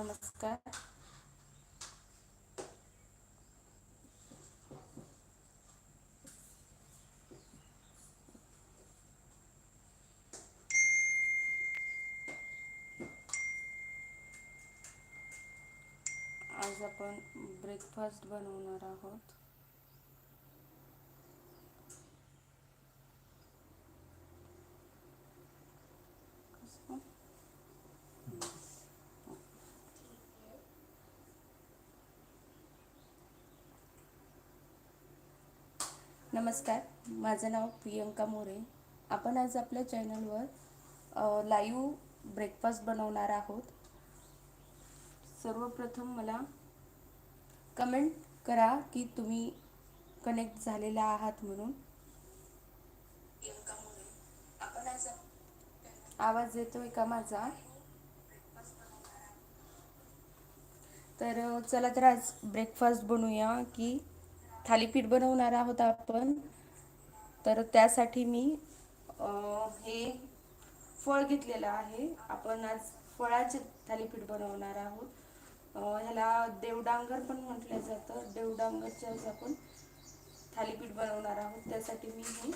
नमस्कार. आज आपण ब्रेकफास्ट बनवणार आहोत कसं? नमस्कार माझं नाव प्रियंका मोरे. आपण आज आपल्या चॅनलवर लाईव्ह ब्रेकफास्ट बनवणार आहोत. सर्वप्रथम मला कमेंट करा की तुम्ही कनेक्ट झालेला आहात म्हणून. आपण आवाज येतोय का माझा? तर चला तर आज ब्रेकफास्ट बनवूया की थालीपीठ बनवणार आहोत आपण. तर त्यासाठी मी हे फळ घेतलेलं आहे. आपण आज फळाचे थालीपीठ बनवणार आहोत. ह्याला देवडांगर पण म्हटलं जातं. देवडांगरचे आज आपण थालीपीठ बनवणार आहोत. त्यासाठी मी हे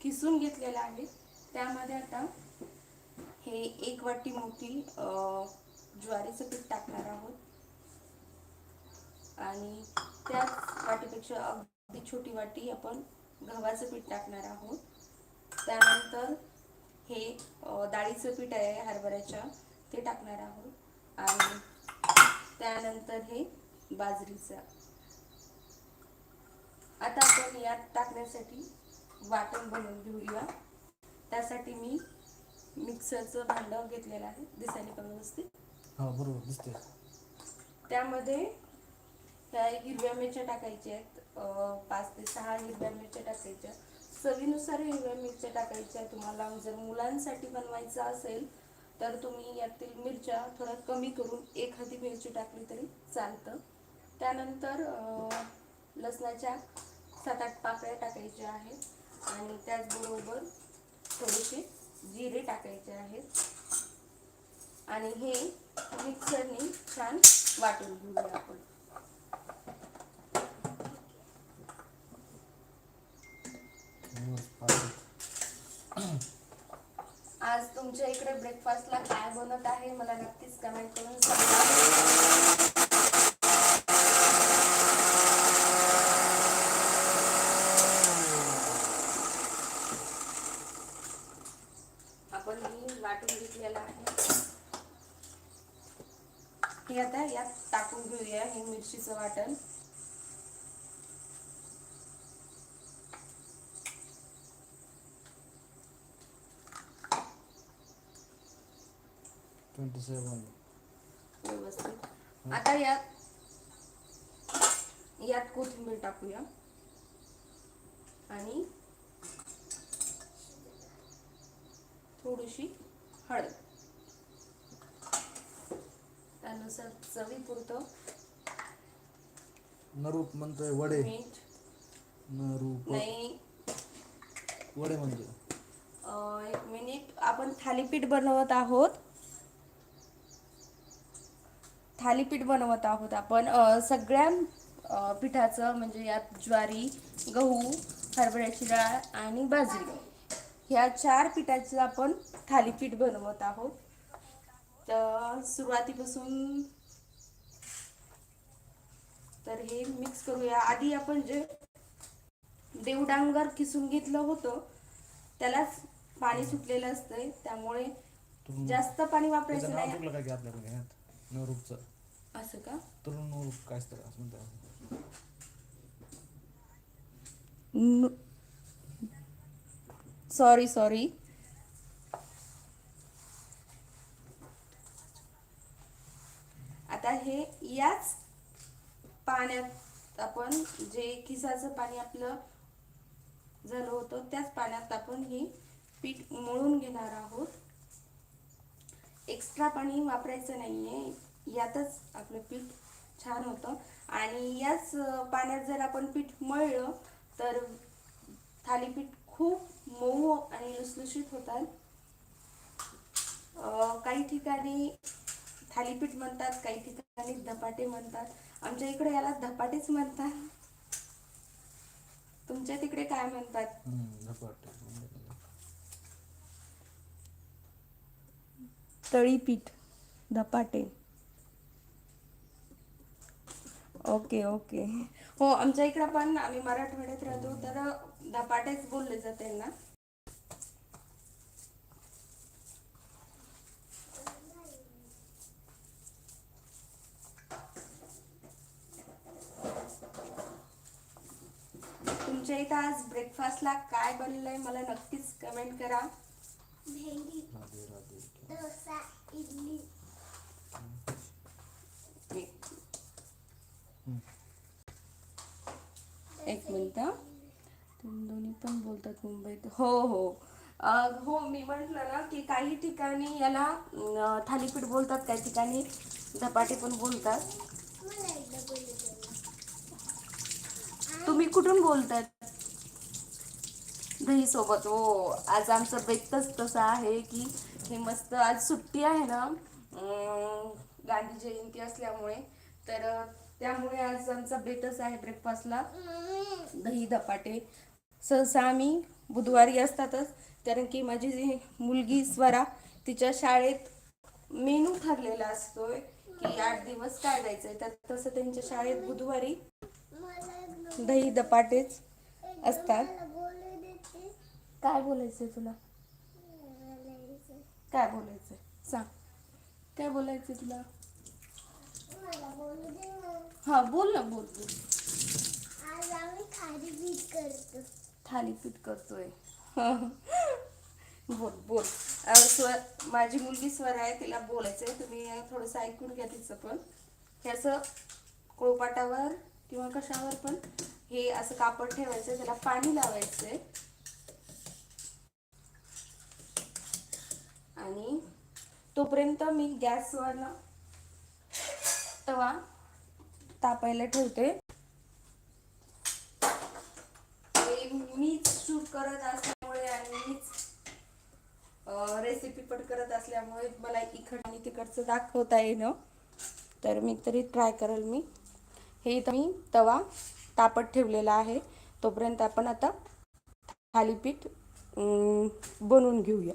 किसून घेतलेलं आहे. त्यामध्ये आता हे एक वाटी मोठी ज्वारीचं पीठ टाकणार आहोत. आणि त्याच वाटीपेक्षा अगदी छोटी वाटी आपण गव्हाचं पीठ टाकणार आहोत. त्यानंतर हे डाळीचं पीठ आहे हरभऱ्याच्या ते टाकणार आहोत. आणि त्यानंतर हे बाजरीचं. आता आपण यात टाकण्यासाठी वाटण बनवून घेऊया. त्यासाठी मी मिक्सरचं भांडं घेतलेलं आहे दिसायला का व्यवस्थित. हा बरोबर दिसते त्यामध्ये त्या हिरव्या मिरच्या टाकायच्या आहेत. पाच ते सहा हिरव्या मिरच्या टाकायच्या. चवीनुसार हिरव्या मिरच्या टाकायच्या. तुम्हाला जर मुलांसाठी बनवायचं असेल तर तुम्ही यातील मिरच्या थोड्या कमी करून एखादी मिरची टाकली तरी चालतं. त्यानंतर लसणाच्या सात आठ पाकळ्या टाकायच्या आहेत. आणि त्याचबरोबर थोडेसे जिरे टाकायचे आहेत. आणि हे मिक्सरने छान वाटून घेऊया आपण. आज तुमच्या इकडे ब्रेकफास्टला काय बनत आहे? मला नक्कीच कमेंट करून सांगा. आपण वाटून घेतलेलं आहे. हे आता यात टाकून घेऊया हे मिरचीचं वाटण. ट्वेंटी सेवन व्यवस्थित. आता यात यात कोथिंबीर टाकूया. आणि थोडीशी हळद. त्यानुसार चवीपुरतं नरूप म्हणतोय वडे. मीठ. नरूप. नाही. वडे म्हणजे? अं, एक मिनिट. आपण थालीपीठ बनवत आहोत. थालीपीठ बनवत आहोत आपण. अं, सगळ्या पिठाचं म्हणजे यात ज्वारी गहू हरभऱ्याची डाळ आणि बाजरी. ह्या चार पिठाचं आपण थालीपीठ बनवत आहोत. तर सुरुवातीपासून तर हे मिक्स करूया. आधी आपण जे देवडांगर किसून घेतलं होतं त्यालाच पाणी सुटलेलं असतंय त्यामुळे जास्त पाणी वापरायचं नाही. नरूपचं असं का? तरुण नरूप काय असतं असं म्हणतात. सॉरी सॉरी आता हे याच पाण्यात आपण जे किसाचं पाणी आपलं झालं होतं त्याच पाण्यात आपण हे पीठ मळून घेणार आहोत. एक्स्ट्रा पाणी वापरायचं नाहीये. यातच आपलं पीठ छान होतं. आणि याच पाण्यात जर आपण पीठ मळलं तर थालीपीठ खूप मऊ आणि लुसलुशीत होतात. काही ठिकाणी थालीपीठ म्हणतात काही ठिकाणी धपाटे म्हणतात. आमच्या इकडे याला धपाटेच म्हणतात. तुमच्या तिकडे काय म्हणतात? तळीपीठ धपाटे. Okay okay. हो आमच्या इकडं पण आम्ही मराठवाड्यात राहतो तर धपाटेच बोलले जाते ना तुमच्या इथं आज ब्रेकफास्टला काय बनलंय मला नक्कीच कमेंट करा. एक मिनिट. तुम्ही दोन्ही पण बोलतात मुंबईत. हो हो. हो मी म्हटलं ना की काही ठिकाणी याला थालीपीठ बोलतात काही ठिकाणी धपाटे पण बोलतात. तुम्ही कुठून बोलतात? दही सोबत हो आज आमचं बेतच तसं आहे की हे मस्त आज सुट्टी आहे ना. गांधी जयंती असल्यामुळे. तर त्यामुळे आज आमचा बेतच आहे ब्रेकफास्टला दही धपाटे. सहसा आम्ही बुधवारी असतातच. कारण की माझी जी मुलगी स्वरा तिच्या शाळेत मेनू ठरलेला असतोय की आठ दिवस काय द्यायचंय. तर तसं त्यांच्या शाळेत बुधवारी दही धपाटेच असतात. काय बोलायचंय तुला. काय बोलायचंय? सांग. काय बोलायचंय तुला. हा बोल ना बोल बोल. आज आम्ही बीट करतो. थालीपीठ करतोय. बोल बोल. स्वर माझी मुलगी स्वर आहे तिला बोलायचंय. तुम्ही थोडंसं ऐकून घ्या तिचं पण. हे असं कोळपाटावर किंवा कशावर पण हे असं कापड ठेवायचं त्याला पाणी लावायचंय. आणि तोपर्यंत मी गॅसवरनं तवा तापायला ठेवते. मीच शूट करत असल्यामुळे आणि मीच रेसिपी पण करत असल्यामुळे मला इकड आणि तिकडचं दाखवता येणं. तर मी तरी ट्राय करेल मी. हे इथं मी तवा तापत ठेवलेला आहे. तोपर्यंत आपण आता थालीपीठ बनवून घेऊया.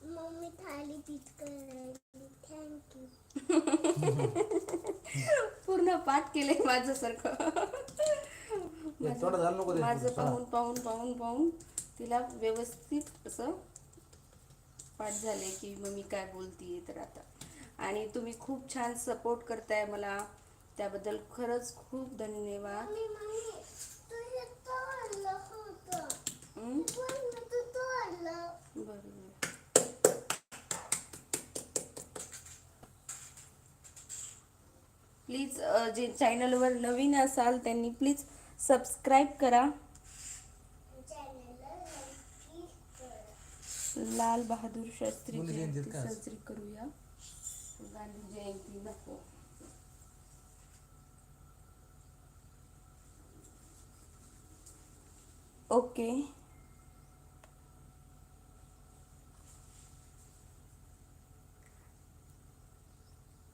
मम्मी थालीपीठ करायली थँक्यू पूर्ण पाठ केले माझ्यासारखं थोडं झालं नको ते माझं. पाहून पाहून पाहून पाहून तिला व्यवस्थित असं पाठ झाले की मम्मी काय बोलतीये तर आता. आणि तुम्ही खूप छान सपोर्ट करताय मला. त्याबद्दल खरंच खूप धन्यवाद मम्मी मम्मी तुझे तोडलं होतं हं? पण मी तू तोडलं बरोबर प्लीज जे चॅनलवर नवीन असाल त्यांनी प्लीज सबस्क्राईब करा. लाल बहादूर शास्त्री जयंती? साजरी करूया. गांधी जयंती नको. ओके.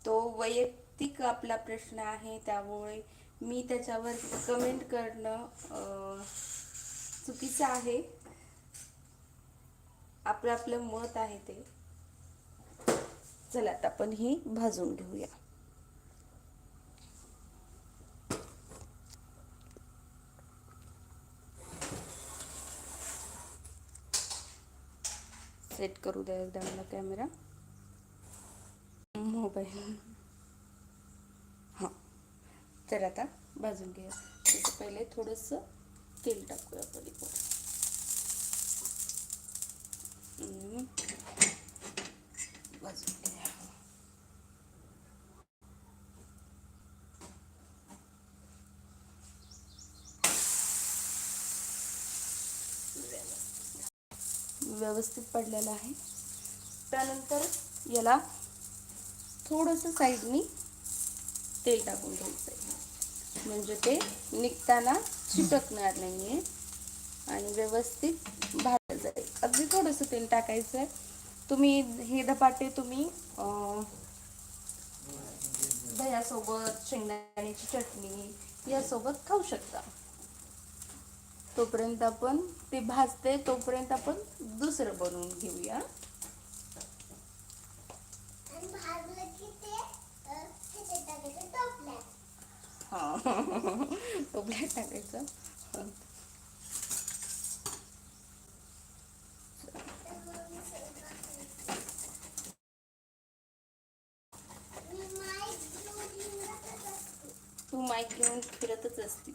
तो वैयक्तिक आपला प्रश्न आहे त्यामुळे मी त्याच्यावर कमेंट करणं चुकीचं आहे. आपलं आपलं मत आहे ते. चला आता आपण ही भाजून घेऊया. सेट करू द्या एकदा मला कॅमेरा मोबाईल. तर आता भाजून घेऊया. त्याचं पहिले थोडंसं तेल टाकूया पलीकडे भाजून व्यवस्थित पडलेलं आहे. त्यानंतर याला थोडंसं साईडनी तेल टाकून घ्यायचं आहे. म्हणजे ते निघताना चिटकणार नाही आहे आणि व्यवस्थित भाजलं जाईल अगदी थोडंसं तेल टाकायचं आहे. तुम्ही हे धपाटे तुम्ही दह्यासोबत शेंगदाण्याची चटणी यासोबत खाऊ शकता. तोपर्यंत आपण ते भाजते तोपर्यंत आपण दुसरं बनवून घेऊया आणि भाजलं की ते अ, ह्याच्यात टाकायचं टोपल्यात. हा. टोपल्यात टाकायचं तू माईक घेऊन फिरतच असते.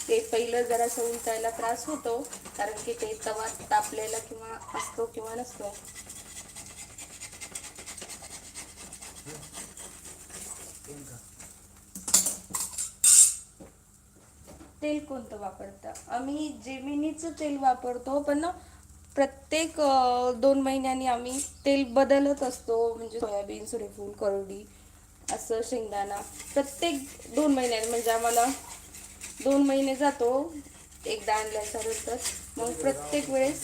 ते पहिलं जरा उलटायला त्रास होतो कारण की ते तवा तापलेला किंवा असतो किंवा नसतो. तेल कोणतं वापरता? आम्ही जेमिनीचं तेल वापरतो पण प्रत्येक दोन महिन्यांनी आम्ही तेल बदलत असतो म्हणजे सोयाबीन सूर्यफूल करडी असं शेंगदाणा. प्रत्येक दोन महिन्यात म्हणजे आम्हाला दोन महिने जातो एकदा आणल्याच्या नंतर मग प्रत्येक वेळेस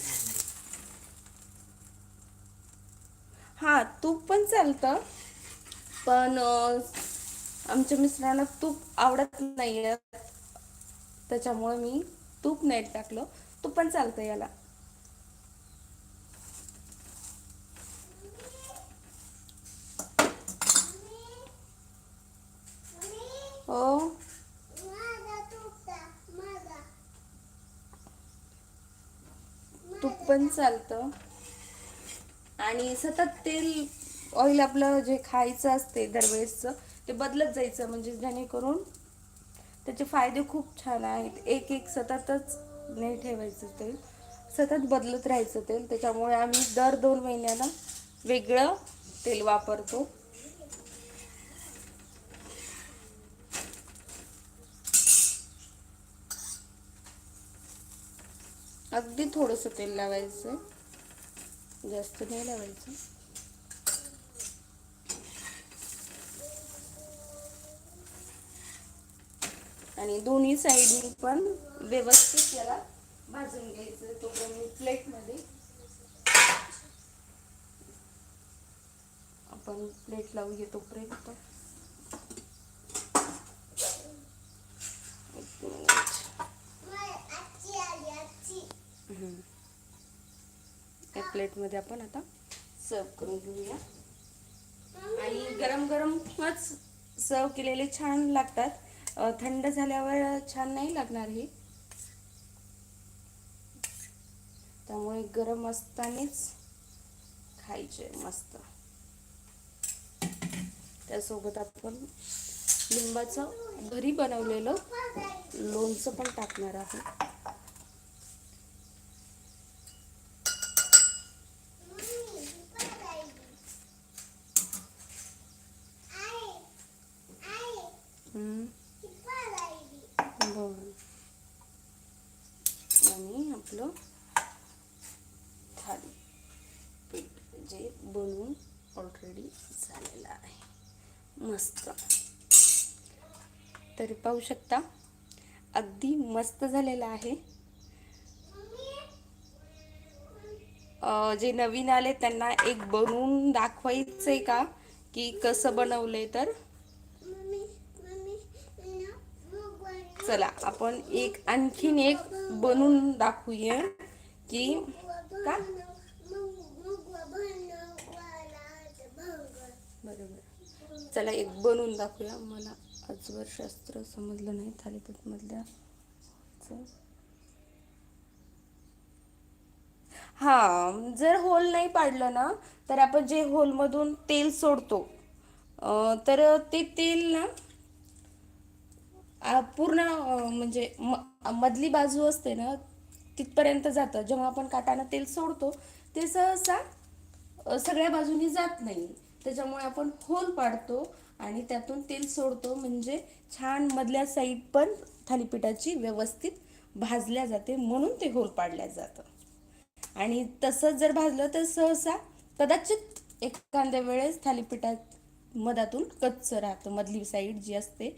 हा तूप पण चालतं पण आमच्या मिस्टरांना तूप आवडत नाही त्याच्यामुळे मी तूप नाही टाकलं. तूप पण चालतं याला. हो. तूप पण चालतं. आणि सतत तेल ऑइल आपलं जे खायचं असते दरवेळेसचं ते बदलत जायचं. म्हणजे जेणेकरून त्याचे फायदे खूप छान आहेत. एक एक सततच नाही ठेवायचं तेल. सतत बदलत राहायचं तेल. त्याच्यामुळे आम्ही दर दोन महिन्याला वेगळं तेल वापरतो. अगदी थोडंसं तेल लावायचं जास्त नाही लावायचं. आणि दोन्ही साईडनी पण व्यवस्थित याला भाजून घ्यायचं तोपर्यंत प्लेटमध्ये आपण प्लेट लावूया तोपर्यंत एक मिनिट. माय, त्या प्लेटमध्ये आपण आता सर्व करून घेऊया. आणि गरम गरमच सर्व केलेले छान लागतात. थंड झाल्यावर छान नाही लागणार हे. त्यामुळे गरम असतानाच खायचे मस्त. त्यासोबत आपण लिंबाचं घरी बनवलेलं लोणचं पण टाकणार आहोत मम्मी, ही पण राहिली. आई, आई, हम्म. ही पण राहिली. बरं आणि आपलं थाली पीठ जे बनवून ऑलरेडी झालेलं आहे. मस्त. तरी पाहू शकता अगदी मस्त झालेलं आहे. जे नवीन आले त्यांना एक बनवून दाखवायचंय का? की कसं बनवलंय तर? चला आपण एक आणखीन एक बनवून दाखवूया की का? चला एक बनवून दाखवूया. मला आजवर शास्त्र समजलं नाही थालीपीठमधल्या हा जर होल नाही पाडलं ना तर आपण जे होलमधून तेल सोडतो तर ते तेल ना पूर्ण म्हणजे मधली बाजू असते ना तिथपर्यंत जातं. जेव्हा आपण काटानं तेल सोडतो ते सहसा सगळ्या बाजूनी जात नाही. त्याच्यामुळे आपण होल पाडतो आणि त्यातून तेल सोडतो. म्हणजे छान मधल्या साईड पण थालीपीठाची व्यवस्थित भाजल्या जाते म्हणून ते होल पाडल्या जातं. आणि तसंच जर भाजलं तर सहसा कदाचित एखाद्या वेळेस थालीपीठात मधातून कच्चं राहतं. मधली साईड जी असते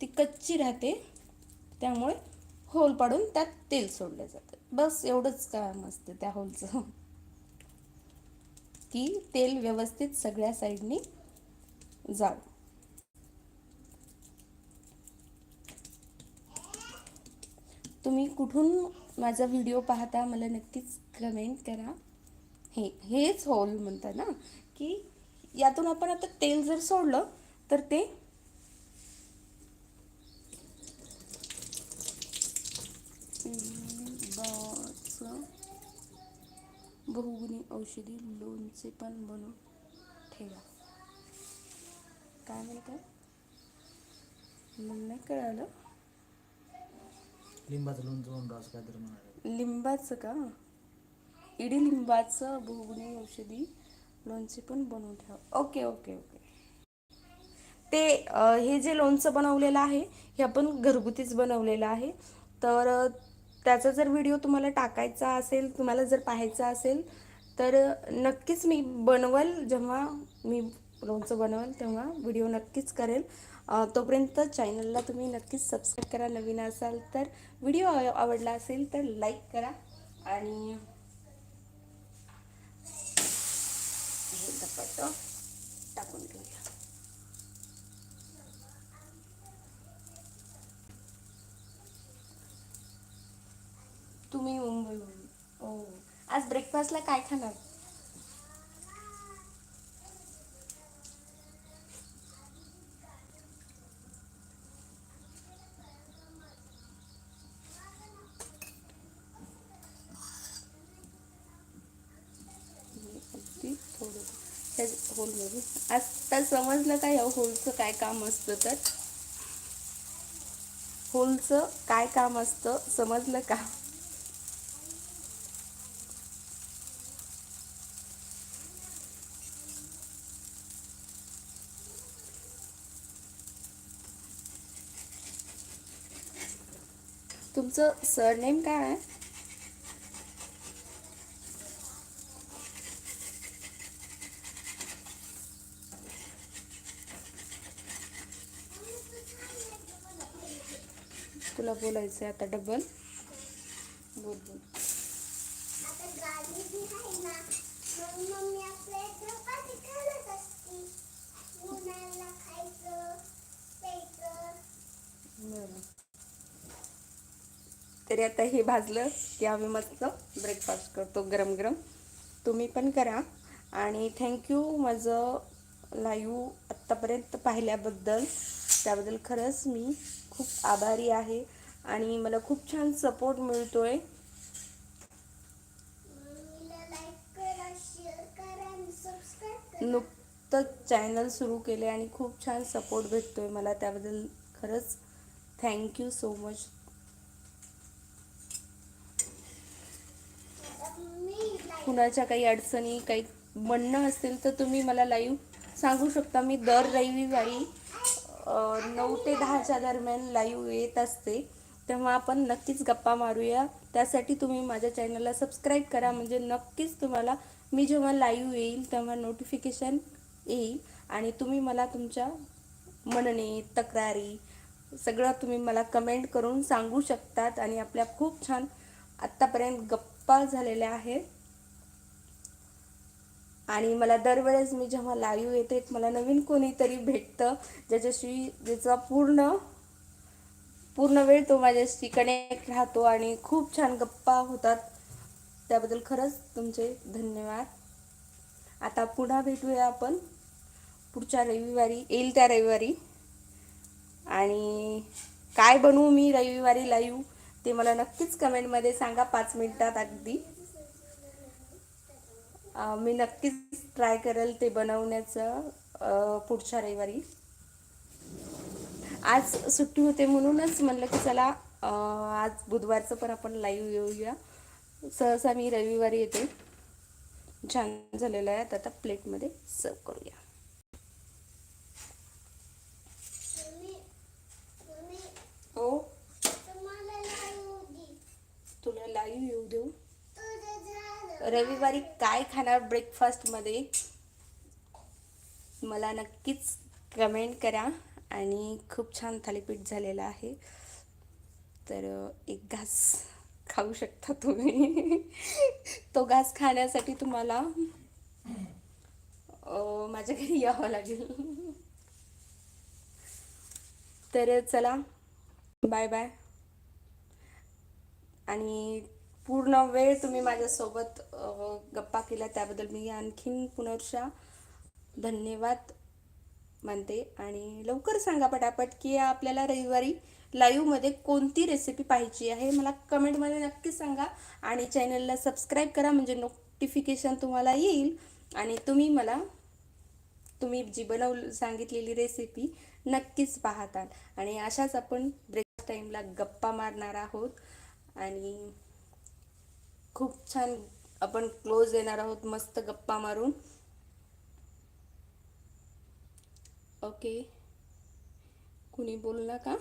ती कच्ची राहते. त्यामुळे होल पाडून त्यात तेल सोडलं जातं. बस एवढंच काम असतं त्या होलचं की तेल व्यवस्थित सगळ्या साईडनी जाऊ तुम्ही कुठून माझा व्हिडिओ पाहता मला नक्कीच कमेंट करा. हे हेच होल म्हणतात ना की यातून आपण आता तेल जर सोडलं तर ते लिंबाचं बहुगुणी औषधी लोणचे पण बनवून ठेवा. काय म्हणतात मला नाही कळालं? लिंबाचं लोणचं म्हणून असं काहीतरी म्हणाले. लिंबाचं का? इडी लिंबाचं बहुगुणी औषधी लोणचे पण बनवून ठेवा. Okay okay okay. ते अ, हे जे लोणचं बनवलेलं आहे हे आपण घरगुतीच बनवलेलं आहे. तर त्याचा जर व्हिडिओ तुम्हाला टाकायचा असेल तुम्हाला जर पाहायचा असेल तर नक्कीच मी बनवल जेव्हा मी लोणचं बनवल तेव्हा व्हिडिओ नक्कीच करेल. तोपर्यंत चॅनलला तुम्ही नक्कीच सबस्क्राईब करा. नवीन असाल तर व्हिडिओ आवडला असेल तर लाईक करा. आणि हे धपाट टाकून घेऊया तुम्ही मुंबईहून ओ हो. आज ब्रेकफास्टला काय खाणार? हे अगदी थोडं ह्या होलमध्ये आता समजलं काय या होलचं काय काम असतं तर? होलचं काय काम असतं? समजलं का? तुमचं सरनेम काय आहे? तुला बोलायचं आहे आता डबल बोल बोल आता गाडी जी आहे ना मग मम्मी आपल्या इथं चपाती खायला असती उन्हाळ्याला खायचं प्यायचं बरं तरी आता हे भाजलं की आम्ही मस्त ब्रेकफास्ट करतो गरम गरम. तुम्ही पण करा. आणि थँक्यू माझं लाईव्ह आत्तापर्यंत पाहिल्याबद्दल. त्याबद्दल खरंच मी खूप आभारी आहे. आणि मला खूप छान सपोर्ट सबस्क्राईब करा नुकतंच चॅनल सुरू केले आणि खूप छान सपोर्ट भेटतोय मला. त्याबद्दल खरंच थँक्यू सो मच आता मी लाईक कुणाच्या काही अडचणी काही म्हणणं असेल तर तुम्ही मला लाईव्ह सांगू शकता. मी दर रविवारी नऊ ते दहाच्या दरम्यान लाईव्ह येत असते. तेव्हा आपण नक्कीच गप्पा मारूया. त्यासाठी तुम्ही माझ्या चॅनलला सबस्क्राईब करा. म्हणजे नक्कीच तुम्हाला मी जेव्हा लाईव्ह येईल तेव्हा नोटिफिकेशन येईल. आणि तुम्ही मला तुमच्या म्हणणे तक्रारी सगळं तुम्ही मला कमेंट करून सांगू शकतात. आणि आपल्या खूप छान आत्तापर्यंत गप्पा झालेल्या आहेत. आणि मला दरवेळेस मी जेव्हा लाईव्ह येते मला नवीन कोणीतरी भेटतं ज्याच्याशी ज्याचा पूर्ण पूर्ण वेळ तो माझ्याशी कनेक्ट राहतो आणि खूप छान गप्पा होतात. त्याबद्दल खरंच तुमचे धन्यवाद. आता पुन्हा भेटूया आपण. पुढच्या रविवारी येईल त्या रविवारी. आणि काय बनवू मी रविवारी लाईव्ह ते मला नक्कीच कमेंटमध्ये सांगा पाच मिनिटात अगदी. मी नक्कीच ट्राय करेल ते बनवण्याचं पुढच्या रविवारी. आज सुट्टी होते म्हणूनच म्हणलं की चला आज बुधवारचं पण आपण लाईव्ह येऊया. सहसा मी रविवारी येते. छान झालेलं आहे. आता प्लेटमध्ये सर्व करूया. हो. तुला लाईव्ह येऊ देऊ. रविवारी काय खाणार ब्रेकफास्टमध्ये मला नक्कीच कमेंट करा. आणि खूप छान थालीपीठ झालेलं आहे. तर एक घास खाऊ शकता तुम्ही. तो घास खाण्यासाठी तुम्हाला माझ्या घरी यावं लागेल. तर चला. बाय बाय आणि पूर्ण वेळ तुम्ही माझ्यासोबत गप्पा केल्या त्याबद्दल मी आणखीन पुनर्शा धन्यवाद मानते. आणि लवकर सांगा पटापट की आपल्याला रविवारी लाईव्हमध्ये कोणती रेसिपी पाहिजे आहे मला कमेंटमध्ये नक्की सांगा. आणि चॅनलला सबस्क्राईब करा म्हणजे नोटिफिकेशन तुम्हाला येईल. आणि तुम्ही मला तुम्ही जी बनव सांगितलेली रेसिपी नक्कीच पाहताल. आणि अशाच आपण ब्रेक टाईमला गप्पा मारणार आहोत. आणि खूप छान आपण क्लोज येणार आहोत मस्त गप्पा मारून. ओके कुणी बोलला का?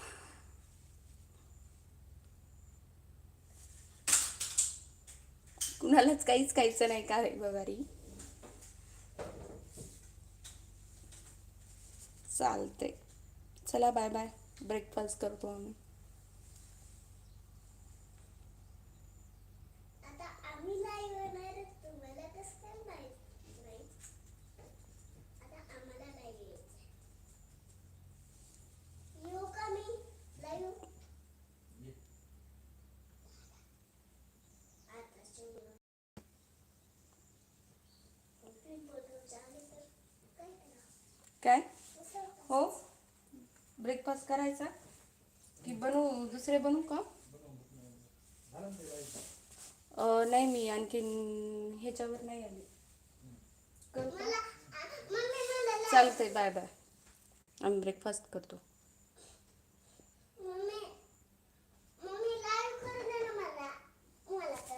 कुणालाच काहीच खायचं नाही का बघारी? चालते चला बाय बाय ब्रेकफास्ट करतो आम्ही आता आम्ही लाईव्ह येणारच तुम्हाला कसं काय माहीत नाही आता आम्हाला लाईव्ह यायचं येऊ का मी लाईव्ह आता जेवण तुम्ही बोलून झाले तर काय करा काय कसं हो ब्रेकफास्ट करायचा? की बनवू दुसरे बनवू का? नाही मी आणखीन ह्याच्यावर नाही आले. करू का मला आ- मम्मी मला चालतंय बाय बाय. आम्ही ब्रेकफास्ट करतो.